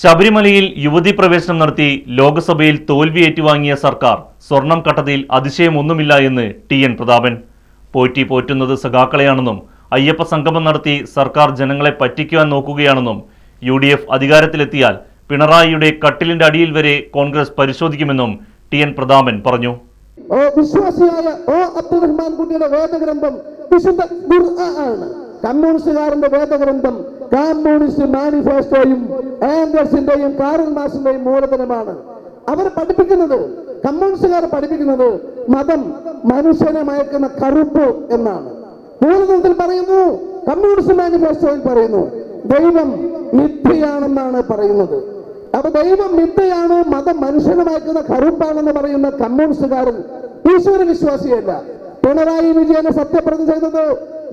ശബരിമലയിൽ യുവതി പ്രവേശനം നടത്തി ലോക്സഭയിൽ തോൽവി ഏറ്റുവാങ്ങിയ സർക്കാർ സ്വർണം കട്ടതിൽ അതിശയമൊന്നുമില്ല എന്ന് ടി എൻ പ്രതാപൻ. പോറ്റി പോറ്റുന്നത് സഖാക്കളെയാണെന്നും അയ്യപ്പ സംഗമം നടത്തി സർക്കാർ ജനങ്ങളെ പറ്റിക്കുവാൻ നോക്കുകയാണെന്നും യു ഡി എഫ് അധികാരത്തിലെത്തിയാൽ പിണറായിയുടെ കട്ടിലിന്റെ അടിയിൽ വരെ കോൺഗ്രസ് പരിശോധിക്കുമെന്നും ടി എൻ പ്രതാപൻ പറഞ്ഞു. ഓ വിശ്വാസിയായ ഓ അബ്ദുറഹ്മാൻ കുട്ടിയുടെ വേദഗ്രന്ഥം വിശുദ്ധ ആണ്. കമ്മ്യൂണിസ്റ്റുകാരന്റെ വേദഗ്രന്ഥം കമ്മ്യൂണിസ്റ്റ് മാനിഫെസ്റ്റോയും ആൻഡേഴ്സിന്റെയും കാറൽ മാസിന്റെയും മൂലധനമാണ്. അവർ പഠിപ്പിക്കുന്നത് കമ്മ്യൂണിസ്റ്റുകാർ പഠിപ്പിക്കുന്നത് മതം മനുഷ്യനെ മയക്കുന്ന കറുപ്പ് എന്നാണ്. മൂലധനത്തിൽ പറയുന്നു കമ്മ്യൂണിസ്റ്റ് മാനിഫെസ്റ്റോയിൽ പറയുന്നു ദൈവം മിഥ്യയാണെന്നാണ് പറയുന്നത്. അപ്പൊ ദൈവം മിഥ്യയാണ് മതം മനുഷ്യനെ മയക്കുന്ന കറുപ്പാണെന്ന് പറയുന്ന കമ്മ്യൂണിസ്റ്റുകാരൻ ഈശ്വര വിശ്വാസിയല്ല പിണറായി വിജയനെ സത്യപ്രതിജ്ഞ ചെയ്തത്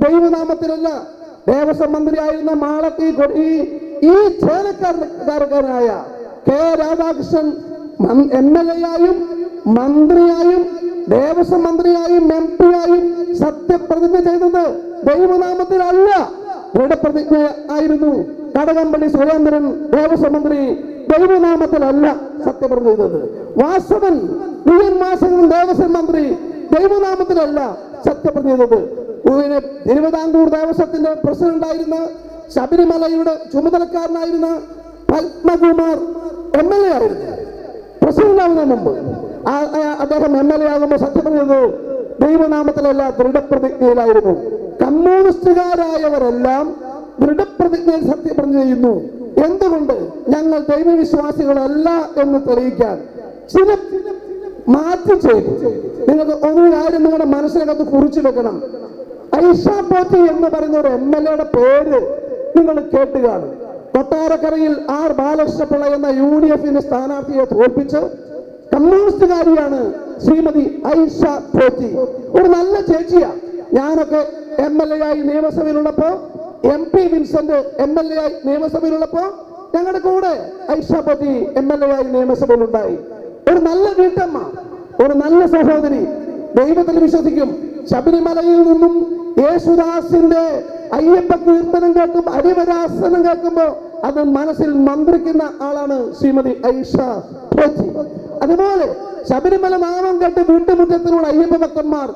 ദൈവനാമത്തിലല്ല ദേവസ്വം മന്ത്രിയായിരുന്ന മാളത്തി കൊടി ഈ ചേലക്കാരനായ K Radhakrishnan M L A ആയും മന്ത്രിയായും ദേവസ്വം മന്ത്രിയായും എം പി ആയും സത്യപ്രതിജ്ഞ ചെയ്തത് ദൈവനാമത്തിലല്ല ദൃഢപ്രതിജ്ഞ ആയിരുന്നു കടകംപള്ളി സുരേന്ദ്രൻ ദേവസ്വം മന്ത്രി. ദൈവനാമത്തിലല്ല സത്യപ്രതിജ്ഞ ചെയ്തത്. വാസവൻ വി എൻ വാസവൻ ദേവസ്വം മന്ത്രി. ദൈവനാമത്തിലല്ല സത്യപ്രതിജ്ഞ ചെയ്തത്. തിരുവിതാംകൂർ ദേവസ്വത്തിന്റെ പ്രസിഡന്റായിരുന്ന ശബരിമലയുടെ ചുമതലക്കാരനായിരുന്ന പത്മകുമാർ എം എൽ എ ആയിരുന്നു. പ്രസിഡന്റ് ആവുന്നതിന് മുമ്പ് അദ്ദേഹം എം എൽ എ ആകുമ്പോൾ സത്യപ്രതിജ്ഞ ദൈവനാമത്തിലല്ല ദൃഢപ്രതിജ്ഞയിലായിരുന്നു. കമ്മ്യൂണിസ്റ്റുകാരായവരെല്ലാം ദൃഢപ്രതിജ്ഞയിൽ സത്യപ്രതിജ്ഞ ചെയ്യുന്നു. എന്തുകൊണ്ട്? ഞങ്ങൾ ദൈവവിശ്വാസികളല്ല എന്ന് തെളിയിക്കാൻ. ചില മാറ്റി ചെയ്തു. നിങ്ങൾക്ക് ഒരു കാര്യം നിങ്ങളുടെ മനസ്സിനകത്ത് കുറിച്ചു വെക്കണം. ഐഷ പോറ്റി എന്ന് പറയുന്ന ഒരു എം എൽ എയുടെ പേര് നിങ്ങൾ കേട്ട് കാണും. കൊട്ടാരക്കരയിൽ ആർ ബാലകൃഷ്ണപിള്ള എന്ന യു ഡി എഫിന്റെ സ്ഥാനാർത്ഥിയെ തോൽപ്പിച്ച് കമ്മ്യൂണിസ്റ്റുകാരിയാണ് ശ്രീമതി ഐഷ പോറ്റി. ഒരു നല്ല ചേച്ചിയാ. ഞാനൊക്കെ എം എൽ എ ആയി നിയമസഭയിലുള്ളപ്പോ M P Vincent M L A ആയി നിയമസഭയിലുള്ളപ്പോ ഞങ്ങളുടെ കൂടെ Aisha Potti M L A ആയി നിയമസഭയിലുണ്ടായി. ഒരു നല്ല വീട്ടമ്മ ഒരു നല്ല സഹോദരി. ദൈവത്തിൽ വിശ്വസിക്കും. ശബരിമലയിൽ നിന്നും യേശുദാസിന്റെ അയ്യപ്പ കീർത്തനം കേൾക്കും അടിവരാസനം കേൾക്കുമ്പോ അത് മനസ്സിൽ മന്ത്രിക്കുന്ന ആളാണ് ശ്രീമതി ഐഷ അതുപോലെ ശബരിമല നാമം കേട്ട് വീട്ടുമുറ്റത്തിലൂടെ അയ്യപ്പ ഭക്തന്മാർ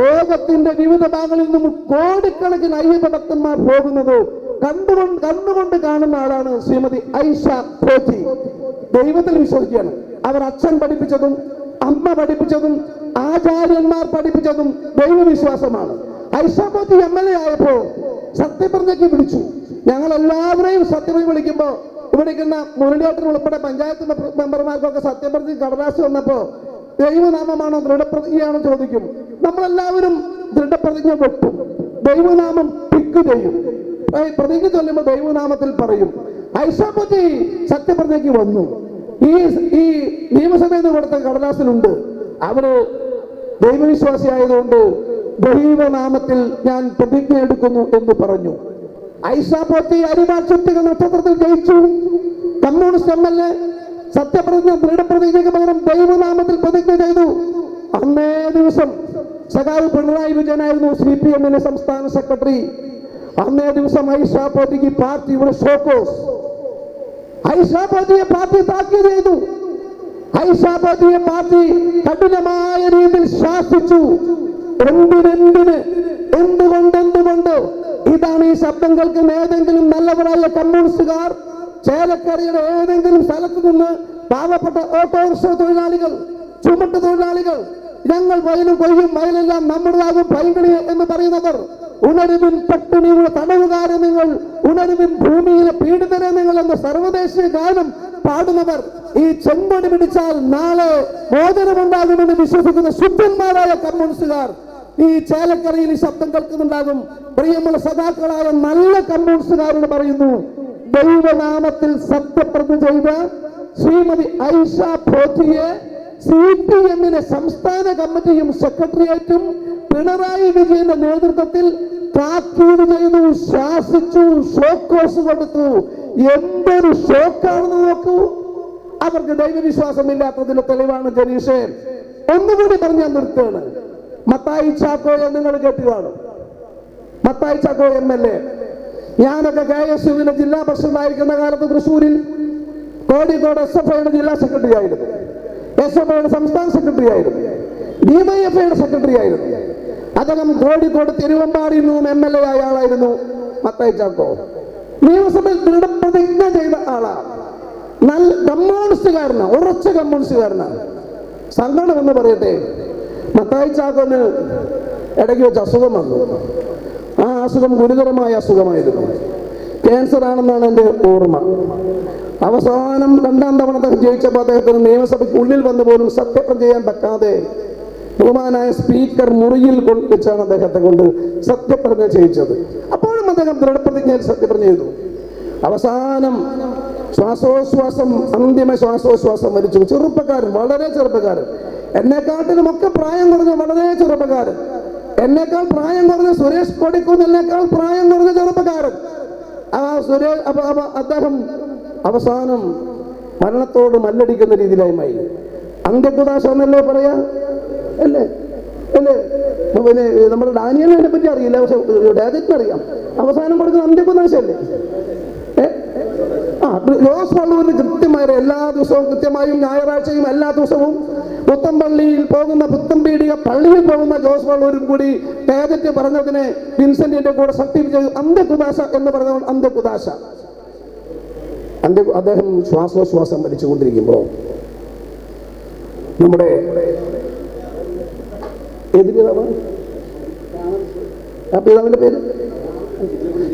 ലോകത്തിന്റെ വിവിധ ഭാഗങ്ങളിൽ നിന്നും കോടിക്കണക്കിന് അയ്യപ്പ ഭക്തന്മാർ പോകുന്നത് കണ്ടുകൊണ്ട് കണ്ടുകൊണ്ട് കാണുന്ന ആളാണ് ശ്രീമതി ഐഷ പോറ്റി ദൈവത്തിൽ വിശ്വസിക്കുകയാണ്. അവർ അച്ഛൻ പഠിപ്പിച്ചതും അമ്മ പഠിപ്പിച്ചതും ആചാര്യന്മാർ പഠിപ്പിച്ചതും ദൈവവിശ്വാസമാണ്. Aisha Potti M L A ആയപ്പോ സത്യപ്രതിജ്ഞയ്ക്ക് വിളിച്ചു. ഞങ്ങൾ എല്ലാവരെയും സത്യപ്രതിജ്ഞ വിളിക്കുമ്പോൾ ഇവിടെ ഇരിക്കുന്ന മുരളിയോട്ടൻ ഉൾപ്പെടെ പഞ്ചായത്ത് മെമ്പർമാർക്കൊക്കെ സത്യപ്രതിജ്ഞ കടലാസ് വന്നപ്പോ ദൈവനാമമാണോ ദൃഢപ്രതിജ്ഞയാണോ ചോദിക്കും. നമ്മളെല്ലാവരും ദൃഢപ്രതിജ്ഞ വെക്കും. ദൈവനാമം പിക്ക് ചെയ്യും. പ്രതിജ്ഞ ചൊല്ലുമ്പോൾ ദൈവനാമത്തിൽ പറയും. ഐഷാപതി സത്യപ്രതിജ്ഞയ്ക്ക് വന്നു. ഈ ഈ നിയമസഭയിൽ നിന്ന് കൊടുത്ത കടലാസിലുണ്ട്. അവർ ദൈവവിശ്വാസിയായതുകൊണ്ട് ദൈവനാമത്തിൽ ഞാൻ പ്രതിജ്ഞ എടുക്കുന്നു എന്ന് പറഞ്ഞു. ഐസാപോത്തി ചുറ്റിക നക്ഷത്രത്തിൽ ജയിച്ചു. കമ്മ്യൂണിസ്റ്റ് എം എൽ എ സത്യപ്രതിജ്ഞ ദൃഢപ്രതിജ്ഞയ്ക്ക് പകരം ദൈവനാമത്തിൽ പ്രതിജ്ഞ ചെയ്തു. അന്നേ ദിവസം സഖാവ് പിണറായി വിജയനായിരുന്നു സി പി എമ്മിന്റെ സംസ്ഥാന സെക്രട്ടറി. അന്നേ ദിവസം ഐഷാപോത്തിക്ക് പാർട്ടിയുടെ ഷോക്കോസ്. ഐഷാപോത്തിയെ പാർട്ടി താക്കീത് ചെയ്തു. ഐഷാപോതിയെ പാർട്ടി കഠിനമായ രീതിയിൽ ശാസിച്ചു. എന്തിനെന്തിന് എന്തുകൊണ്ട് എന്തുകൊണ്ട്? ഇതാണ് ഈ ശബ്ദം കേൾക്കുന്ന ഏതെങ്കിലും നല്ലവരായ കമ്മ്യൂണിസ്റ്റുകാർ ചേലക്കരയുടെ ഏതെങ്കിലും സ്ഥലത്ത് നിന്ന് പാവപ്പെട്ട ഓട്ടോറിക്ഷ തൊഴിലാളികൾ ചുമട്ട് തൊഴിലാളികൾ ഞങ്ങൾ വയലും കൊയ്യും വയലെല്ലാം നമ്മുടേതാകും പൈങ്കിണി എന്ന് പറയുന്നവർ ഉണരുവിൻ പട്ടിണിയുടെ തടവുകാരെ നിങ്ങൾ ഉണരുവിൻ ഭൂമിയിലെ പീഡിതരെ നിങ്ങൾ എന്ന സർവദേശീയ ഗാനം പാടുന്നവർ ഈ ചെമ്പൊടി പിടിച്ചാൽ നാളെ മോചനമുണ്ടാകുമെന്ന് വിശ്വസിക്കുന്ന ശുദ്ധന്മാരായ കമ്മ്യൂണിസ്റ്റുകാർ ഈ ചേലക്കരയിൽ ശബ്ദം കേൾക്കുന്നുണ്ടാകും. പ്രിയമുള്ള സഖാക്കളായ നല്ല കമ്മ്യൂണിസ്റ്റുകാരോട് പറയുന്നു ദൈവനാമത്തിൽ സത്യപ്രതി ചെയ്ത ശ്രീമതി ഐഷ ഭോജിയെ സി പി എമ്മിന്റെ സംസ്ഥാന കമ്മിറ്റിയും സെക്രട്ടേറിയറ്റും പിണറായി വിജയന്റെ നേതൃത്വത്തിൽ താക്കീത് ചെയ്തു ശാസിച്ചു ഷോക്കോസ് കൊടുത്തു. എന്തൊരു ഷോക്കാണെന്ന് നോക്കൂ. അവർക്ക് ദൈവവിശ്വാസമില്ലാത്തതിന്റെ തെളിവാണ് ജനീഷേ. ഒന്നുകൂടി പറഞ്ഞാൽ നിർത്തുകയാണ്. മത്തായി ചാക്കോയെ നിങ്ങൾ കേട്ടു കാണും. Mathai Chacko M L A ഞാനൊക്കെ കെ എസ് യുവിന്റെ ജില്ലാ പ്രസിഡന്റായിരിക്കുന്ന കാലത്ത് തൃശ്ശൂരിൽ കോഴിക്കോട് എസ് എഫ് ഐയുടെ ജില്ലാ സെക്രട്ടറി ആയിരുന്നു. എസ് എഫ് ഐയുടെ സംസ്ഥാന സെക്രട്ടറി ആയിരുന്നു. ഡിവൈഎഫ്ഐയുടെ സെക്രട്ടറി ആയിരുന്നു. അദ്ദേഹം കോഴിക്കോട് തിരുവമ്പാടിയിൽ നിന്നും എം എൽ എ ആയ ആളായിരുന്നു മത്തായി ചാക്കോ. നിയമസഭയിൽ ദൃഢപ്രതിജ്ഞ ചെയ്ത ആളാണ്. നല്ല കമ്മ്യൂണിസ്റ്റുകാരനാണ് ഉറച്ച കമ്മ്യൂണിസ്റ്റുകാരനാണ്. സങ്കടം എന്ന് പറയട്ടെ മത്തായി ചാക്കോന് ഇടയ്ക്ക് വെച്ച് അസുഖം വന്നു. ആ അസുഖം ഗുരുതരമായ അസുഖമായിരുന്നു. ക്യാൻസർ ആണെന്നാണ് എന്റെ ഓർമ്മ. അവസാനം രണ്ടാം തവണ ജയിച്ചപ്പോൾ അദ്ദേഹത്തിന് നിയമസഭയ്ക്ക് ഉള്ളിൽ വന്ന് പോലും സത്യപ്രതിജ്ഞ ചെയ്യാൻ പറ്റാതെ ബഹുമാനായ സ്പീക്കർ മുറിയിൽ വെച്ചാണ് അദ്ദേഹത്തെ കൊണ്ട് സത്യപ്രതിജ്ഞ ചെയ്യിച്ചത്. അപ്പോഴും അദ്ദേഹം ദൃഢപ്രതിജ്ഞയിൽ സത്യപ്രതിജ്ഞ ചെയ്തു. അവസാനം ശ്വാസോച്ഛ്വാസം അന്തിമ ശ്വാസോച്ഛ്വാസം മരിച്ചു. ചെറുപ്പക്കാരൻ വളരെ ചെറുപ്പക്കാരൻ. എന്നെക്കാട്ടിലും ഒക്കെ പ്രായം കുറഞ്ഞ വളരെ ചെറുപ്പക്കാരൻ. എന്നേക്കാൾ പ്രായം കുറഞ്ഞ സുരേഷ് കൊടിക്കുന്ന് എന്നേക്കാൾ പ്രായം കുറഞ്ഞ ചെറുപ്പക്കാരൻ. ആ സുരേഷ് അദ്ദേഹം അവസാനം മരണത്തോട് മല്ലടിക്കുന്ന രീതിയിലായി മായി അന്ത്യകുദാശ എന്നല്ലേ പറയാ? അല്ലേ? അല്ലേ? പിന്നെ നമ്മുടെ ഡാനിയലിനെ പറ്റി അറിയില്ല പക്ഷെ ഡേജറ്റിന് അറിയാം അവസാനം കൊടുക്കുന്ന അന്ത്യകുദാശല്ലേ ഏ? ജോസ് വള്ളൂരിന് കൃത്യമായ എല്ലാ ദിവസവും കൃത്യമായും ഞായറാഴ്ചയും എല്ലാ ദിവസവും പുത്തമ്പള്ളിയിൽ പോകുന്ന പുത്തമ്പീടിക പള്ളിയിൽ പോകുന്ന ജോസ് വള്ളൂരും കൂടി തേജറ്റ് പറഞ്ഞതിനെ വിൻസെന്റിന്റെ കൂടെ സർട്ടിഫിക്കറ്റ് അന്ധകുദാശ എന്ന് പറഞ്ഞ അന്ധകുദാശ. അദ്ദേഹം ശ്വാസോശ്വാസം വലിച്ചുകൊണ്ടിരിക്കുമ്പോൾ നമ്മുടെ ആ പിതാവിന്റെ പേര്?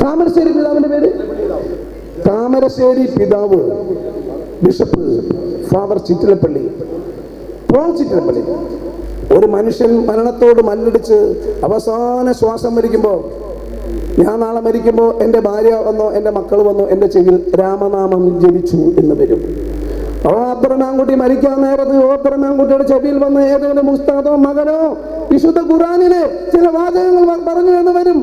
താമരശ്ശേരി പിതാവിന്റെ പേര്? താമരശ്ശേരി പിതാവ് bishop father Chittilappally Paul Chittilappally. ഒരു മനുഷ്യൻ മരണത്തോട് മല്ലടിച്ച് അവസാന ശ്വാസം മരിക്കുമ്പോൾ ഞാൻ നാളെ മരിക്കുമ്പോൾ എന്റെ ഭാര്യ വന്നോ എന്റെ മക്കൾ വന്നോ എന്റെ ചെവിയിൽ രാമനാമം ജപിച്ചു എന്ന് വരും. ഓ അബ്രമാൻകുട്ടി മരിക്കാൻ നേരത്ത് ഓ അബ്രമാൻകുട്ടിയുടെ ചെവിയിൽ വന്ന് ഏതെങ്കിലും ഉസ്താദോ മകനോ വിശുദ്ധ ഖുറാനിലെ ചില വാചകങ്ങൾ പറഞ്ഞു എന്ന് വരും.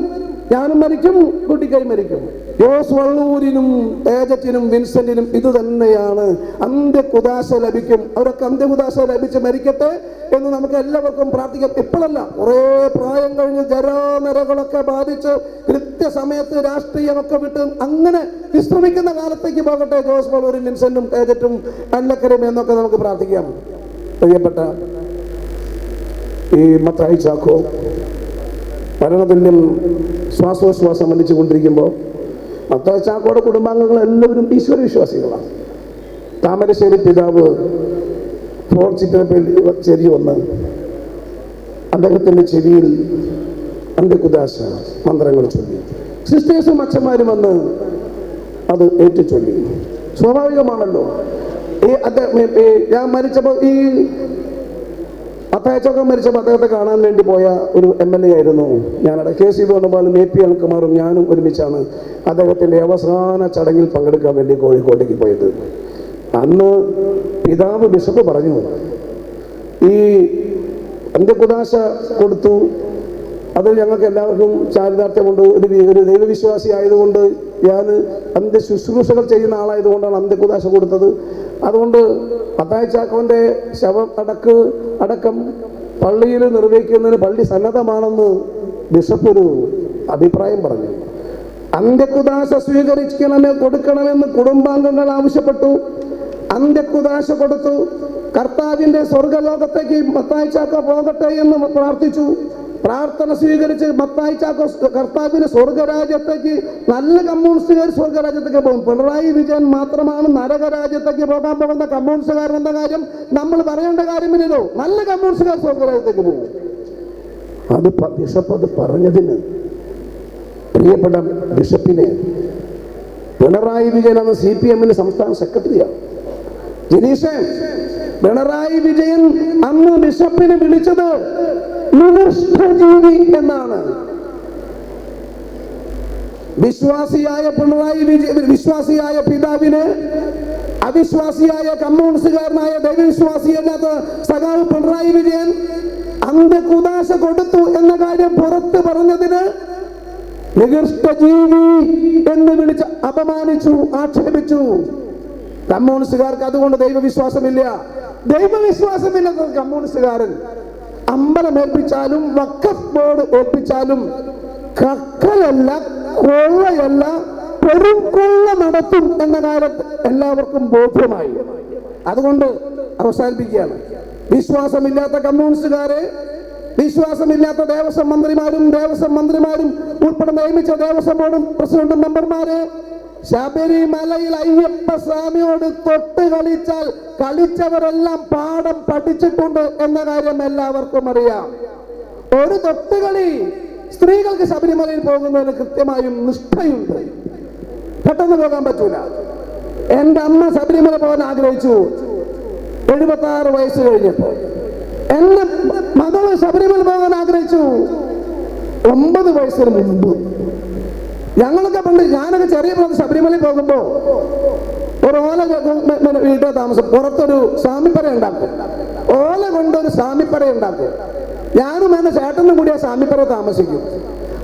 ഞാനും മരിക്കും കുട്ടിക്കൈ മരിക്കും. ജോസ് വള്ളൂരിനും ഏജറ്റിനും വിൻസെന്റിനും ഇത് തന്നെയാണ്. അന്ത്യകുദാശ ലഭിക്കും. അവരൊക്കെ അന്ത്യകുദാശ ലഭിച്ച് മരിക്കട്ടെ എന്ന് നമുക്ക് എല്ലാവർക്കും പ്രാർത്ഥിക്കാം. ഇപ്പോഴല്ല കുറേ പ്രായം കഴിഞ്ഞ് ജരാനരകളൊക്കെ ബാധിച്ച് കൃത്യസമയത്ത് രാഷ്ട്രീയമൊക്കെ വിട്ട് അങ്ങനെ വിശ്രമിക്കുന്ന കാലത്തേക്ക് പോകട്ടെ. ജോസ് വള്ളൂരും വിൻസെന്റും ഏജറ്റും അല്ലക്കരും എന്നൊക്കെ നമുക്ക് പ്രാർത്ഥിക്കാം. പ്രിയപ്പെട്ട ഈ മത്തായി ചാക്കോ മരണത്തിന്റെ ശ്വാസോശ്വാസം വലിച്ചു കൊണ്ടിരിക്കുമ്പോൾ മത്തായി ചാക്കോടെ കുടുംബാംഗങ്ങൾ എല്ലാവരും ഈശ്വര വിശ്വാസികളാണ്. താമരശ്ശേരി പിതാവ് ഫോർച്ചിറ്റപ്പള്ളി ചെരി വന്ന് അദ്ദേഹത്തിന്റെ ചെവിയിൽ അന്ത്യകുദാശ മന്ത്രങ്ങൾ ചൊല്ലി. സിസ്റ്റേഴ്സും അച്ഛന്മാരും വന്ന് അത് ഏറ്റുചൊല്ലി. സ്വാഭാവികമാണല്ലോ. ഈ അദ്ദേഹം ഞാൻ മരിച്ചപ്പോൾ ഈ അത്തായച്ചൊക്കെ മരിച്ചപ്പോൾ അദ്ദേഹത്തെ കാണാൻ വേണ്ടി പോയ ഒരു എം എൽ എ ആയിരുന്നു. ഞാനവിടെ കെ സി വേണുപാലും എ പി അൽകുമാറും ഞാനും ഒരുമിച്ചാണ് അദ്ദേഹത്തിന്റെ അവസാന ചടങ്ങിൽ പങ്കെടുക്കാൻ വേണ്ടി കോഴിക്കോട്ടേക്ക് പോയത്. അന്ന് പിതാവ് ബിഷപ്പ് പറഞ്ഞു ഈ അന്ത്യകുദാശ കൊടുത്തു. അത് ഞങ്ങൾക്ക് എല്ലാവർക്കും ചാരിതാർത്ഥ്യമുണ്ട്. ഒരു ഒരു ദൈവവിശ്വാസി ആയതുകൊണ്ട് ഞാൻ അന്ത്യ ശുശ്രൂഷകൾ ചെയ്യുന്ന ആളായതുകൊണ്ടാണ് അന്ത്യകുദാശ കൊടുത്തത്. അതുകൊണ്ട് പത്തായ ചാക്കോന്റെ ശവം അടക്ക് അടക്കം പള്ളിയിൽ നിർവഹിക്കുന്നതിന് പള്ളി സന്നദ്ധമാണെന്ന് ബിഷപ്പ് ഒരു അഭിപ്രായം പറഞ്ഞു. അന്ത്യക്കുദാശ സ്വീകരിക്കണമേ കൊടുക്കണമെന്ന് കുടുംബാംഗങ്ങൾ ആവശ്യപ്പെട്ടു. അന്ത്യക്കുദാശ കൊടുത്തു. കർത്താവിന്റെ സ്വർഗലോകത്തേക്ക് മത്തായി പോകട്ടെ എന്ന് പ്രാർത്ഥിച്ചു. പ്രാർത്ഥന സ്വീകരിച്ച് മത്തായി ചാക്കോ കർത്താവിന്റെ സ്വർഗരാജ്യത്തേക്ക് നല്ല കമ്മ്യൂണിസ്റ്റുകാർ സ്വർഗരാജ്യത്തേക്ക് പോകും. പിണറായി വിജയൻ മാത്രമാണ് നരകരാജ്യത്തേക്ക് പോകാൻ പോകുന്ന കമ്മ്യൂണിസ്റ്റുകാർ എന്ന കാര്യം നമ്മൾ പറയേണ്ട കാര്യമില്ലല്ലോ. നല്ല കമ്മ്യൂണിസ്റ്റുകാർ സ്വർഗരാജ്യത്തേക്ക് പോകും. അത് ബിഷപ്പ് അത് പറഞ്ഞതിന് പ്രിയപ്പെട്ട ബിഷപ്പിനെ പിണറായി വിജയൻ എന്ന സി പി എമ്മിന് സംസ്ഥാന സെക്രട്ടറിയാണ്. പിണറായി വിജയൻ അന്ന് ബിഷപ്പിനെ വിളിച്ചത് നികൃഷ്ടജീവി എന്നാണ്. വിശ്വാസിയായ പിണറായി വിജയൻ വിശ്വാസിയായ പിതാവിന് അവിശ്വാസിയായ കമ്മ്യൂണിസ്റ്റുകാരനായ ദൈവവിശ്വാസിയല്ലാത്ത സഖാവ് പിണറായി വിജയൻ അന്ത്യകുദാശ കൊടുത്തു എന്ന കാര്യം പുറത്ത് പറഞ്ഞതിന് നികൃഷ്ടജീവി എന്ന് വിളിച്ച് അപമാനിച്ചു ആക്ഷേപിച്ചു. കമ്മ്യൂണിസ്റ്റുകാർക്ക് അതുകൊണ്ട് ദൈവവിശ്വാസമില്ല. ദൈവവിശ്വാസമില്ലാത്ത കമ്മ്യൂണിസ്റ്റുകാരൻ. അമ്പലം ഏൽപ്പിച്ചാലും വക്കഫ് ബോർഡ് ഏൽപ്പിച്ചാലും കക്കലല്ല കൊള്ളയല്ല പെരുംകൊള്ള നടത്തും എന്ന കാലത്ത് എല്ലാവർക്കും ബോധ്യമായി. അതുകൊണ്ട് അവസാനിപ്പിക്കുകയാണ്. വിശ്വാസമില്ലാത്ത കമ്മ്യൂണിസ്റ്റുകാരെ വിശ്വാസമില്ലാത്ത ദേവസ്വം മന്ത്രിമാരും ദേവസ്വം മന്ത്രിമാരും ഉൾപ്പെടെ നിയമിച്ച ദേവസ്വം ബോർഡും പ്രസിഡന്റും മെമ്പർമാരെ ശബരിമലയിൽ അയ്യപ്പ സ്വാമിയോട് തൊട്ട് കളിച്ചാൽ കളിച്ചവരെല്ലാം പാഠം പഠിച്ചിട്ടുണ്ട് എന്ന കാര്യം എല്ലാവർക്കും അറിയാം. ഒരു തൊട്ടുകളി സ്ത്രീകൾക്ക് ശബരിമലയിൽ പോകുന്നതിന് കൃത്യമായും നിഷ്ഠയുണ്ട്. പെട്ടെന്ന് പോകാൻ പറ്റൂല. എന്റെ അമ്മ ശബരിമല പോകാൻ ആഗ്രഹിച്ചു. എഴുപത്തി ആറ് വയസ്സ് കഴിഞ്ഞപ്പോ എന്റെ മകൾ ശബരിമല പോകാൻ ആഗ്രഹിച്ചു. ഒമ്പത് വയസ്സിന് മുമ്പ്. ഞങ്ങളൊക്കെ പണ്ട് ഞാനൊക്കെ ചെറിയ ശബരിമലയിൽ പോകുമ്പോ ഒരു ഓല വീട്ടിൽ താമസം. പുറത്തൊരു സ്വാമിപ്പറ ഉണ്ടാക്കും. ഓല കൊണ്ടൊരു സ്വാമിപ്പറ ഉണ്ടാക്കും. ഞാനും എന്റെ ചേട്ടനും കൂടി ആ സ്വാമിപ്പറ താമസിക്കും.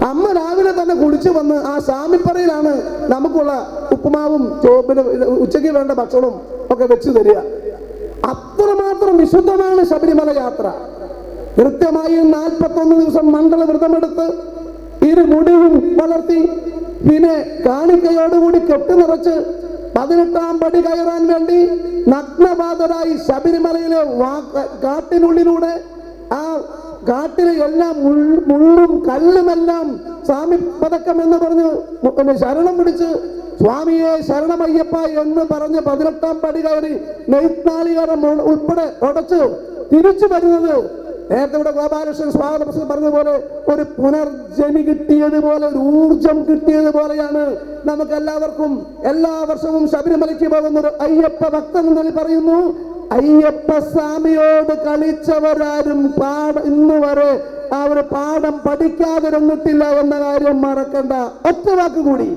അമ്മ രാവിലെ തന്നെ കുളിച്ചു വന്ന് ആ സ്വാമിപ്പറയിലാണ് നമുക്കുള്ള ഉപ്പുമാവും ചോപ്പിന് ഉച്ചയ്ക്ക് വേണ്ട ഭക്ഷണവും ഒക്കെ വെച്ച് തരിക. അത്രമാത്രം വിശുദ്ധമാണ് ശബരിമല യാത്ര. കൃത്യമായും നാൽപ്പത്തൊന്ന് ദിവസം മണ്ഡല വ്രതമെടുത്ത് ഇരു മുടിയും വളർത്തി പിന്നെ കാണിക്കയോടുകൂടി കെട്ടി നിറച്ച് പതിനെട്ടാം പടി കയറാൻ വേണ്ടി നഗ്നപാതരായി ശബരിമലയിലെ കാട്ടിനുള്ളിലൂടെ ആ കാട്ടിലെ എല്ലാം മുള്ളും കല്ലുമെല്ലാം സ്വാമി പതക്കം എന്ന് പറഞ്ഞ് ശരണം പിടിച്ച് സ്വാമിയെ ശരണമയ്യപ്പ എന്ന് പറഞ്ഞ് പതിനെട്ടാം പടി കയറി നെയ്ത്താളികരം ഉൾപ്പെടെ ഉടച്ച് തിരിച്ചു വരുന്നത് നേരത്തെ ഇവിടെ ഗോപാലകൃഷ്ണൻ സ്വാഗത പ്രസംഗം പറഞ്ഞതുപോലെ ഒരു പുനർജനി കിട്ടിയതുപോലെ ഒരു ഊർജം കിട്ടിയതുപോലെയാണ് നമുക്ക് എല്ലാവർക്കും എല്ലാ വർഷവും ശബരിമലയ്ക്ക് പോകുന്ന ഒരു അയ്യപ്പ ഭക്തൻ എന്ന് പറയുന്നു. അയ്യപ്പ സ്വാമിയോട് കളിച്ചവരാരും പാട ഇന്ന് വരെ ആ ഒരു പാഠം പഠിക്കാതിരുന്നിട്ടില്ല എന്ന കാര്യം മറക്കണ്ട. ഒറ്റ വാക്ക് കൂടി.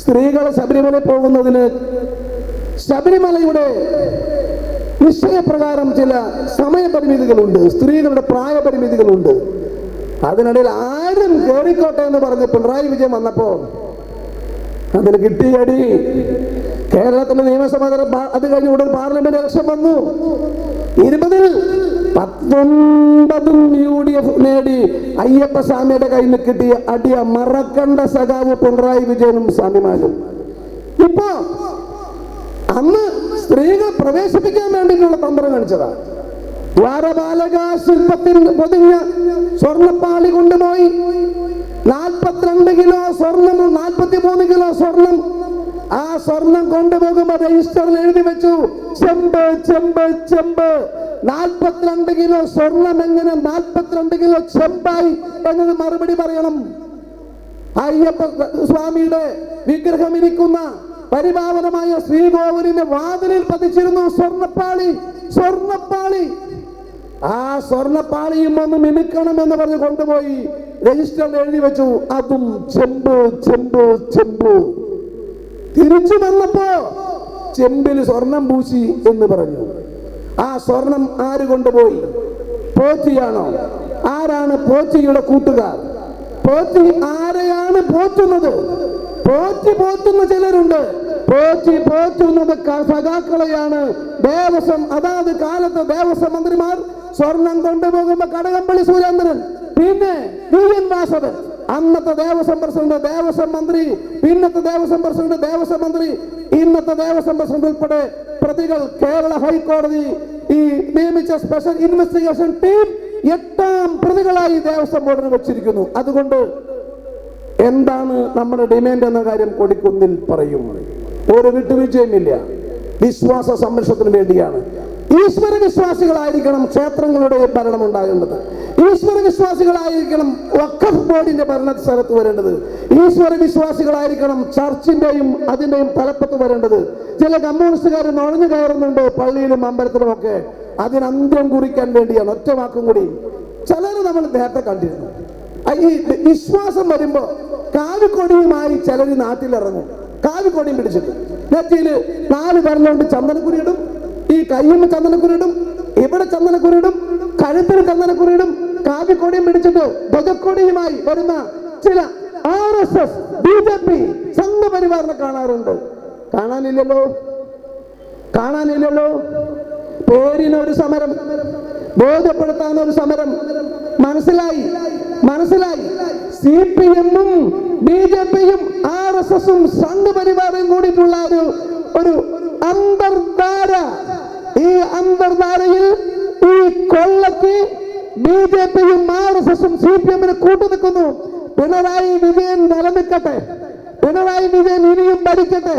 സ്ത്രീകൾ ശബരിമല പോകുന്നതിന് ശബരിമലയുടെ നിശ്ചയപ്രകാരം ചില സമയപരിമിതികളുണ്ട്. സ്ത്രീകളുടെ പ്രായപരിമിതികളുണ്ട്. അതിനിടയിൽ ആരും കേറിക്കോട്ടെ എന്ന് പറഞ്ഞ് പിണറായി വിജയൻ വന്നപ്പോ അതിന് കിട്ടിയടി കേരളത്തിന്റെ നിയമസഭ അത് കഴിഞ്ഞ് ഉടൻ പാർലമെന്റ് ഇലക്ഷൻ വന്നു. ഇരുപതിൽ പത്തൊൻപതും യു ഡി എഫ് നേടി അയ്യപ്പ സ്വാമിയുടെ കയ്യിൽ കിട്ടിയ അടിയ മറക്കണ്ട സഖാവ് പിണറായി വിജയനും സ്വാമിമാരും. ഇപ്പോ അന്ന് സ്ത്രീകൾ പ്രവേശിപ്പിക്കാൻ വേണ്ടിയിട്ടുള്ള തന്ത്രം കാണിച്ചതാ. ദ്വാരപാലക ശില്പത്തിൽ പൊതിഞ്ഞ സ്വർണപ്പാളി കൊണ്ടുപോയി. നാൽപ്പത്തിരണ്ട് കിലോ സ്വർണം നാൽപ്പത്തി മൂന്ന് കിലോ സ്വർണം. ആ സ്വർണം കൊണ്ടുപോകുമ്പോ രജിസ്റ്ററിൽ എഴുതി വെച്ചു. ചെമ്പ് ചെമ്പ് ചെമ്പ്. നാൽപ്പത്തിരണ്ട് കിലോ സ്വർണം എങ്ങനെ നാൽപ്പത്തിരണ്ട് കിലോ ചെമ്പായി എന്നത് മറുപടി പറയണം. അയ്യപ്പ സ്വാമിയുടെ വിഗ്രഹം ഇരിക്കുന്ന പരിപാവനമായ ശ്രീകോവിലിന്റെ വാതിലിൽ പതിച്ചിരുന്നു സ്വർണപ്പാളി സ്വർണപ്പാളി ആ സ്വർണപ്പാളിയും ഒന്ന് മിനുക്കണം എന്ന് പറഞ്ഞ് കൊണ്ടുപോയി രജിസ്റ്ററിൽ എഴുതി വെച്ചു. അതും ചെമ്പു ചെമ്പു ചെമ്പു. തിരിച്ചു വന്നപ്പോ ചെമ്പിൽ സ്വർണം പൂശി എന്ന് പറഞ്ഞു. ആ സ്വർണം ആര് കൊണ്ടുപോയി? പോറ്റിയാണോ ആരാണ് പോറ്റിയുടെ കൂട്ടുകാർ? പോറ്റി ആരെയാണ് പോറ്റുന്നത്? പോറ്റി പോറ്റുന്ന ചിലരുണ്ട്. പോറ്റി പോറ്റുന്നത് സഖാക്കളെയാണ്. ദേവസ്വം അതാത് കാലത്ത് ദേവസ്വം മന്ത്രിമാർ സ്വർണം കൊണ്ടുപോകുമ്പോ കടകംപള്ളി സുരേന്ദ്രൻ പിന്നെ വാസവൻ. അന്നത്തെ ദേവസ്വം പ്രസിഡന്റ് ദേവസ്വം മന്ത്രി പിന്നത്തെ ദേവസ്വം പ്രസിഡന്റ് ദേവസ്വം മന്ത്രി ഇന്നത്തെ ദേവസ്വം പ്രസിഡന്റ് ഉൾപ്പെടെ പ്രതികൾ കേരള ഹൈക്കോടതി ഈ നിയമിച്ച സ്പെഷ്യൽ ഇൻവെസ്റ്റിഗേഷൻ ടീം എട്ടാം പ്രതികളായി ദേവസ്വം ബോർഡിന് വെച്ചിരിക്കുന്നു. അതുകൊണ്ട് എന്താണ് നമ്മുടെ ഡിമാൻഡ് എന്ന കാര്യം കൊടിക്കുന്നിൽ പറയും. ഒരു വിട്ടുവീഴ്ചയുമില്ല. വിശ്വാസ സംരക്ഷണത്തിന് വേണ്ടിയാണ്. ഈശ്വര വിശ്വാസികളായിരിക്കണം ക്ഷേത്രങ്ങളുടെ ഭരണം ഉണ്ടാകേണ്ടത്. ഈശ്വര വിശ്വാസികളായിരിക്കണം വഖഫ് ബോർഡിന്റെ ഭരണ സ്ഥലത്ത് വരേണ്ടത്. ഈശ്വര വിശ്വാസികളായിരിക്കണം ചർച്ചിന്റെയും അതിന്റെയും തലപ്പത്ത് വരേണ്ടത്. ചില കമ്മ്യൂണിസ്റ്റുകാർ നുഴഞ്ഞു കയറുന്നുണ്ട് പള്ളിയിലും അമ്പലത്തിലും ഒക്കെ. അതിനന്ത്യം കുറിക്കാൻ വേണ്ടിയാണ്. ഒറ്റ വാക്കും കൂടി. ചിലർ നമ്മൾ നേരത്തെ കണ്ടിരുന്നു. ഈ വിശ്വാസം വരുമ്പോ കാവിക്കൊടിയുമായി ചിലർ നാട്ടിലിറങ്ങും. കാവിക്കൊടിയും പിടിച്ചിട്ട്. നെറ്റിയിൽ നാല് പറഞ്ഞുകൊണ്ട് ചന്ദനക്കുരിയിടും. ഈ കയ്യിൽ ചന്ദനക്കുരിയിടും. ഇവിടെ ചന്ദനക്കുരിയിടും. കഴുത്തിൽ ചന്ദനക്കുരിയിടും. കാവിക്കൊടിയും പിടിച്ചിട്ട് ധ്വജക്കൊടിയുമായി വരുന്ന ചില R S S B J P സംഘപരിവാറിനെ കാണാറുണ്ട്. കാണാനില്ലല്ലോ? കാണാനില്ലല്ലോ? പേരിനൊരു സമരം ബോധ്യപ്പെടുത്താൻ ഒരു സമരം മനസ്സിലായി മനസ്സിലായി. സി പി എമ്മും ബി ജെ പിയും ആർ എസ് എസും സംഘപരിവാറും കൂടിയിട്ടുള്ള ഒരു ഒരു അന്തർധാര. ഈ അന്തർധാരയിൽ ഈ കൊള്ളക്ക് ബി ജെ പിയും ആർ എസ് എസും സി പി എമ്മിന് കൂട്ടുനിൽക്കുന്നു. പിണറായി വിജയൻ നിലനിൽക്കട്ടെ. പിണറായി വിജയൻ ഇനിയും ഭരിക്കട്ടെ.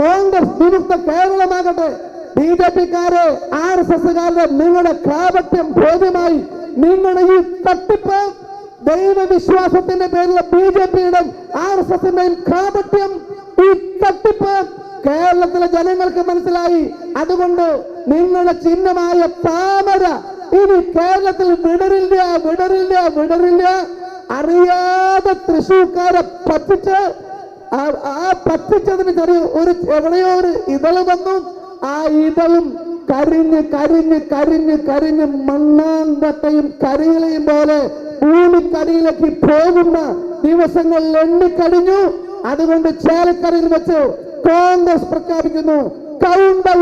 കോൺഗ്രസ് വിമുക്ത കേരളമാകട്ടെ. ബി ജെ പിക്കാരെ ആർ എസ് എസ്സുകാരുടെ നിങ്ങളുടെ പ്രാപത്യം ബോധ്യമായി നിങ്ങളുടെ ഈ തട്ടിപ്പ് ദൈവവിശ്വാസത്തിന്റെ പേരിൽ ബി ജെ പിയുടെ ആർ എസ് എസിന്റെയും കാപട്യം ഈ തട്ടിപ്പ് കേരളത്തിലെ ജനങ്ങൾക്ക് മനസ്സിലായി. അതുകൊണ്ട് നിങ്ങളുടെ ചിഹ്നമായ താമര ഇനി കേരളത്തിൽ വിടരില്ല വിടരില്ല വിടരില്ല. അറിയാതെ തൃശൂർക്കാരെ പറ്റിച്ച് ആ പറ്റിച്ചതിന് ചെറിയ ഒരു എവിടെയോ ഒരു ഇതൾ വന്നു. ആ ഇതളും കരിഞ്ഞ് കരിഞ്ഞ് കരിഞ്ഞ് കരിഞ്ഞ് മണ്ണാന്തട്ടയും കരിയിലയും പോലെ ഭൂമിക്കടിയിലേക്ക് പോകുന്ന ദിവസങ്ങൾ എണ്ണിക്കഴിഞ്ഞു അതുകൊണ്ട് ചേലക്കരയിൽ വെച്ച് കോൺഗ്രസ് പ്രഖ്യാപിക്കുന്നു. കൗണ്ട്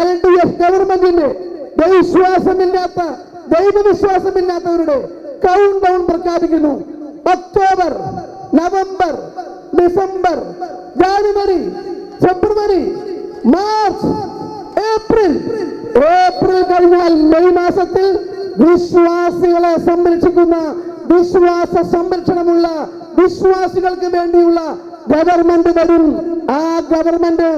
എൽ ഡി എഫ് ഗവൺമെന്റിന്റെ ദൈവവിശ്വാസമില്ലാത്ത ദൈവവിശ്വാസമില്ലാത്തവരുടെ കൗണ്ട് ഡൗൺ പ്രഖ്യാപിക്കുന്നു. October November December January February March April April കഴിഞ്ഞാൽ മെയ് മാസത്തിൽ വിശ്വാസികളെ സംരക്ഷിക്കുന്ന വിശ്വാസ സംരക്ഷണമുള്ള വിശ്വാസികൾക്ക് വേണ്ടിയുള്ള ഗവൺമെന്റ് വരും. ആ ഗവൺമെന്റ്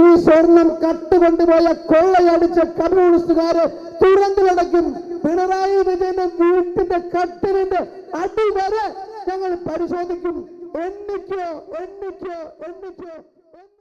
ഈ സ്വർണം കട്ടുകൊണ്ടുപോയ കൊള്ളയടിച്ച കമ്മ്യൂണിസ്റ്റുകാരെ തുറന്നിലടയ്ക്കും പിണറായി വിജയന്റെ വീട്ടിന്റെ കട്ടിലിന്റെ അടിവരെ ഞങ്ങൾ പരിശോധിക്കും. എണ്ണിക്കോ എണ്ണിക്കോ എണ്ണിക്കോ.